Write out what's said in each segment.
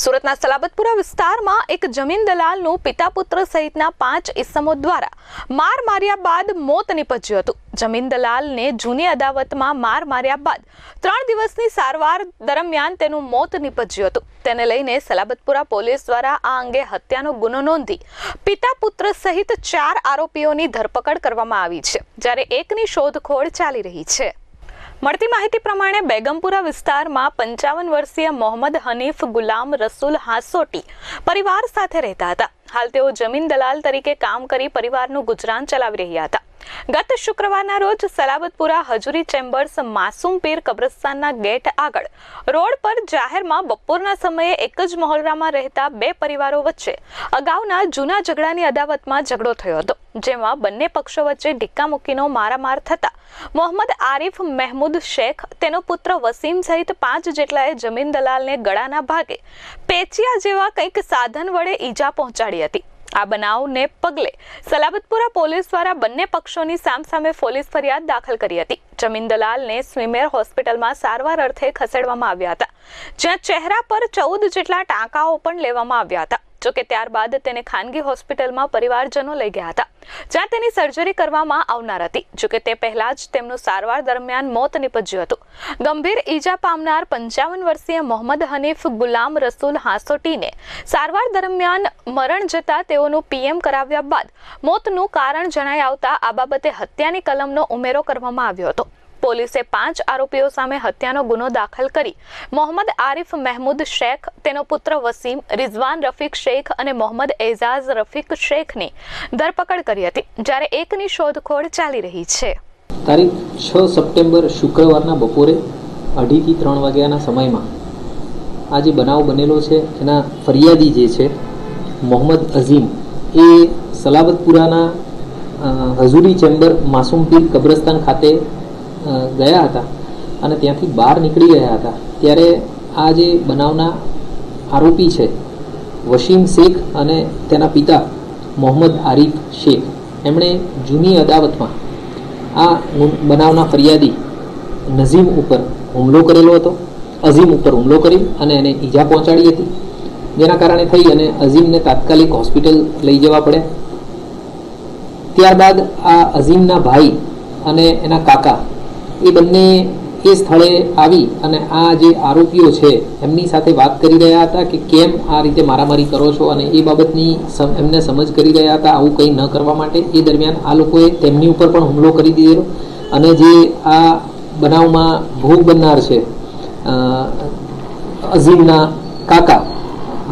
સુરતના સલાબતપુરા વિસ્તારમાં એક જમીન દલાલનું પિતા પુત્ર સહિતના પાંચ ઇસમો દ્વારા માર માર્યા બાદ મોત નીપજ્યું હતું. જમીન દલાલને જૂની અદાવતમાં માર માર્યા બાદ ત્રણ દિવસની સારવાર દરમિયાન તેનું મોત નીપજ્યું હતું. તેને લઈને સલાબતપુરા પોલીસ દ્વારા આ અંગે હત્યાનો ગુનો નોંધી પિતા પુત્ર સહિત ચાર આરોપીઓની ધરપકડ કરવામાં આવી છે, જ્યારે એકની શોધખોળ ચાલી રહી છે. મળતી માહિતી પ્રમાણે બેગમપુરા વિસ્તારમાં પંચાવન વર્ષીય મોહમ્મદ હનીફ ગુલામ રસુલ હાસોટી પરિવાર સાથે રહેતા હતા. હાલ તેઓ જમીન દલાલ તરીકે કામ કરી પરિવારનું ગુજરાન ચલાવી રહ્યા હતા. ગત શુક્રવારના રોજ સલાબતપુરા હજુરી ચેમ્બર્સ માસુમ પીર કબ્રસ્તાનના ગેટ આગળ રોડ પર જાહેરમાં બપોરના સમયે એક જ મહોલ્લામાં રહેતા બે પરિવારો વચ્ચે અગાઉના જૂના ઝઘડાની અદાવતમાં ઝઘડો થયો હતો. જેમાં બંને પક્ષો વચ્ચે ઢીક્કામુક્કીનો મારામાર થતા. મોહમ્મદ આરિફ, મહેમૂદ શેખ, તેનો પુત્ર વસીમ સહિત પાંચ જેટલાએ જમીન દલાલને ગળાના ભાગે પેચિયા જેવા કંઈક સાધન વડે ઈજા પહોંચાડી હતી. આ બનાવને પગલે સલાબતપુરા પોલીસ દ્વારા બંને પક્ષોની સામસામે પોલીસ ફરિયાદ દાખલ કરી હતી. જમીન દલાલને સ્વિમેર હોસ્પિટલમાં સારવાર અર્થે ખસેડવામાં આવ્યા હતા. જ્યાં ચહેરા પર ચૌદ જેટલા ટાંકાઓ પણ લેવામાં આવ્યા હતા. જોકે ત્યારબાદ તેને ખાનગી હોસ્પિટલમાં પરિવારજનો લઈ ગયા હતા, જ્યાં તેની સર્જરી કરવામાં આવનાર હતી. જોકે તે પહેલા જ તેમનું સારવાર દરમિયાન મોત નીપજ્યું હતું. ગંભીર ઈજા પામનાર પંચાવન વર્ષીય મોહમ્મદ હનીફ ગુલામ રસૂલ હાસોટીને સારવાર દરમિયાન મરણ જતા તેઓનું પીએમ કરાવ્યા બાદ મોતનું કારણ જણાઈ આવતા આ બાબતે હત્યાની કલમનો ઉમેરો કરવામાં આવ્યો હતો. પોલીસે પાંચ આરોપીઓ સામે હત્યાનો ગુનો દાખલ કરી મોહમ્મદ આરિફ મહેમૂદ શેખ, તેનો પુત્ર વસીમ, રિઝવાન રફીક શેખ અને મોહમ્મદ એઝાઝ રફીક શેખની ધરપકડ કરી હતી, જ્યારે એકની શોધખોળ ચાલી રહી છે. તારીખ છ સપ્ટેમ્બર શુક્રવારના બપોરે અઢીથી ત્રણ વાગ્યાના સમયમાં આ જે બનાવ બનેલો છે, એના ફરિયાદી જે છે, મોહમ્મદ અઝીમ, એ સલાબતપુરાના હઝુરી ચેમ્બર માસુમપીર કબ્રસ્તાન ખાતે ગયા હતા અને ત્યાંથી બહાર નીકળી ગયા હતા. ત્યારે આ જે બનાવના આરોપી છે વસીમ શેખ અને તેના પિતા મોહમ્મદ આરિફ શેખ, એમણે જૂની અદાવતમાં આ બનાવના ફરિયાદી નઝીમ ઉપર હુમલો કરેલો હતો. અઝીમ ઉપર હુમલો કરી અને એને ઈજા પહોંચાડી હતી. જેના કારણે થઈ અને અઝીમને તાત્કાલિક હોસ્પિટલ લઈ જવા પડ્યા. ત્યારબાદ આ અઝીમના ભાઈ અને એના કાકા એ બંને એ સ્થળે આવી અને આ જે આરોપીઓ છે, એમની સાથે વાત કરી રહ્યા હતા કે કેમ આ રીતે મારામારી કરો છો અને એ બાબતની એમને સમજ કરી રહ્યા હતા આવું કંઈ ન કરવા માટે. એ દરમિયાન આ લોકોએ તેમની ઉપર પણ હુમલો કરી દીધેલો અને જે આ બનાવમાં ભોગ બનનાર છે અઝીમના કાકા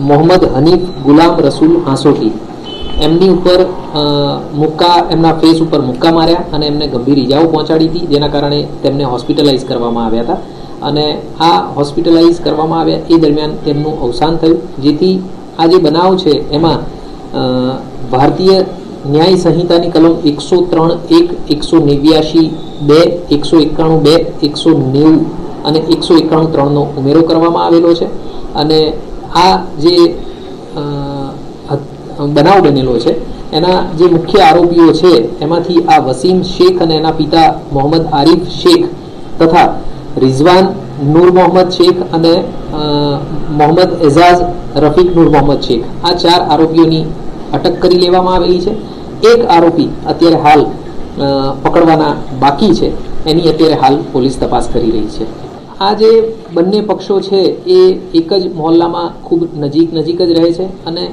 મોહમ્મદ હનીફ ગુલામ રસૂલ હાંસોટી એમની ઉપર મુક્કા, એમના ફેસ ઉપર મુક્કા માર્યા અને એમને ગંભીર ઈજાઓ પહોંચાડી હતી, જેના કારણે તેમને હોસ્પિટલાઇઝ કરવામાં આવ્યા હતા. અને આ હોસ્પિટલાઇઝ કરવામાં આવ્યા એ દરમિયાન તેમનું અવસાન થયું, જેથી આ જે બનાવ છે, એમાં ભારતીય ન્યાય સંહિતાની કલમ એકસો ત્રણ, એક, એકસો નેવ્યાશી બે, એકસો એકાણું બે, એકસો નેવું અને એકસો એકાણું ત્રણનો ઉમેરો કરવામાં આવેલો છે. અને આ જે બનાવ બનેલો છે. એના જે મુખ્ય આરોપીઓ છે, એમાંથી આ વસીમ શેખ અને એના પિતા મોહમ્મદ આરિફ શેખ તથા રિઝવાન નૂર મોહમ્મદ શેખ અને મોહમ્મદ એઝાઝ રફીક નૂર મોહમ્મદ શેખ. આ ચાર આરોપીઓની અટક કરી લેવામાં આવેલી છે. એક આરોપી અત્યારે હાલ પકડવાના બાકી છે. એની અત્યારે હાલ પોલીસ તપાસ કરી રહી છે. આ જે બંને પક્ષો છે, એ એક જ મહોલ્લામાં ખૂબ નજીક નજીક જ રહે છે અને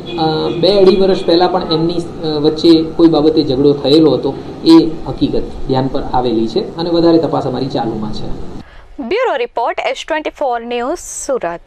બે અઢી વર્ષ પહેલાં પણ એમની વચ્ચે કોઈ બાબતે ઝઘડો થયેલો હતો, એ હકીકત ધ્યાન પર આવેલી છે અને વધારે તપાસ અમારી ચાલુમાં છે. Bureau report, S twenty four news Surat.